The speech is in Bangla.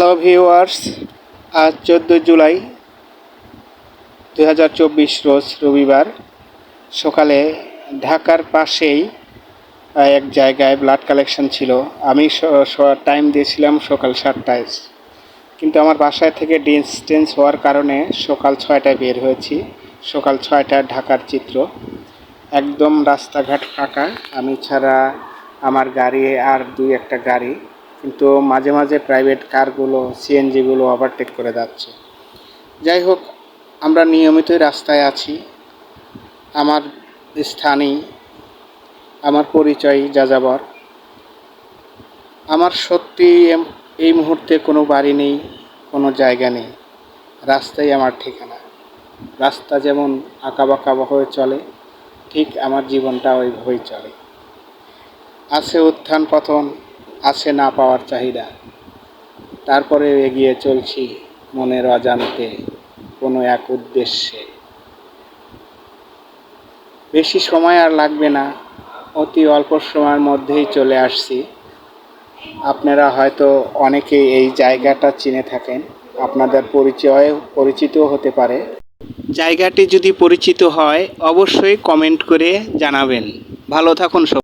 হ্যালো ভিউয়ার্স আজ চোদ্দ জুলাই দু হাজার চব্বিশ রোজ রবিবার। সকালে ঢাকার পাশেই এক জায়গায় ব্লাড কালেকশন ছিল। আমি টাইম দিয়েছিলাম সকাল সাতটায়। কিন্তু আমার বাসায় থেকে ডিস্টেন্স হওয়ার কারণে সকাল ছয়টায় বের হয়েছি। সকাল ছয়টায় ঢাকার চিত্র। একদম রাস্তাঘাট ফাঁকা। আমি ছাড়া আমার গাড়ি আর দুই একটা গাড়ি কিন্তু মাঝে মাঝে প্রাইভেট কারগুলো সিএনজিগুলো ওভারটেক করে যাচ্ছে। যাই হোক, আমরা নিয়মিতই রাস্তায় আছি। আমার স্থানীয় আমার পরিচয় যাযাবর। আমার সত্যি এই মুহূর্তে কোনো বাড়ি নেই, কোনো জায়গা নেই। রাস্তাই আমার ঠিকানা। রাস্তা যেমন আঁকাবাঁকা হয়ে চলে, ঠিক আমার জীবনটা ওইভাবেই চলে। আছে উত্থান পতন আছে না পাওয়ার চাহিদা। তারপরে এগিয়ে চলছি মনের অজান্তে কোনো এক উদ্দেশ্যে। বেশি সময় আর লাগবে না, অতি অল্প সময়ের মধ্যেই চলে আসছি। আপনারা হয়তো অনেকেই এই জায়গাটা চিনে থাকেন, আপনাদের পরিচয় পরিচিত হতে পারে। জায়গাটি যদি পরিচিত হয়, অবশ্যই কমেন্ট করে জানাবেন। ভালো থাকুন সব